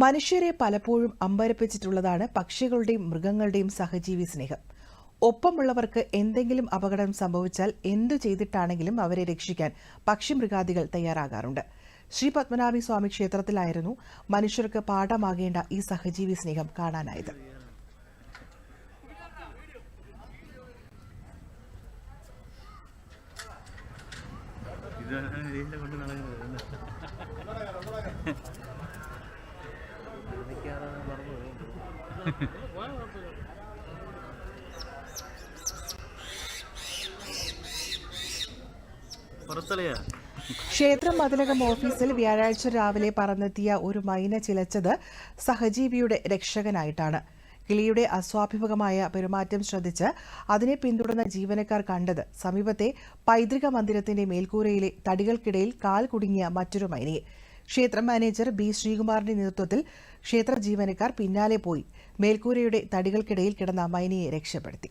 മനുഷ്യരെ പലപ്പോഴും അമ്പരപ്പിച്ചിട്ടുള്ളതാണ് പക്ഷികളുടെയും മൃഗങ്ങളുടെയും സഹജീവി സ്നേഹം. ഒപ്പമുള്ളവർക്ക് എന്തെങ്കിലും അപകടം സംഭവിച്ചാൽ എന്തു ചെയ്തിട്ടാണെങ്കിലും അവരെ രക്ഷിക്കാൻ പക്ഷിമൃഗാദികൾ തയ്യാറാകാറുണ്ട്. ശ്രീ പത്മനാഭി സ്വാമി ക്ഷേത്രത്തിലായിരുന്നു മനുഷ്യർക്ക് പാഠമാകേണ്ട ഈ സഹജീവി സ്നേഹം കാണാനായത്. ഇതാണ് കൊണ്ട് നടക്കുന്നത്. ക്ഷേത്രം മതിലകം ഓഫീസിൽ വ്യാഴാഴ്ച രാവിലെ പറന്നെത്തിയ ഒരു മൈന ചിലച്ചത് സഹജീവിയുടെ രക്ഷകനായിട്ടാണ്. കിളിയുടെ അസ്വാഭാവികമായ പെരുമാറ്റം ശ്രദ്ധിച്ച് അതിനെ പിന്തുടർന്ന ജീവനക്കാർ കണ്ടത് സമീപത്തെ പൈതൃക മന്ദിരത്തിന്റെ മേൽക്കൂരയിലെ തടികൾക്കിടയിൽ കാൽ കുടുങ്ങിയ മറ്റൊരു മൈനയെ. ക്ഷേത്ര മാനേജർ ബി ശ്രീകുമാറിന്റെ നേതൃത്വത്തിൽ ക്ഷേത്ര ജീവനക്കാർ പിന്നാലെ പോയി. മേൽക്കൂരയുടെ തടികൾക്കിടയിൽ കിടന്ന മൈനയെ രക്ഷപ്പെടുത്തി.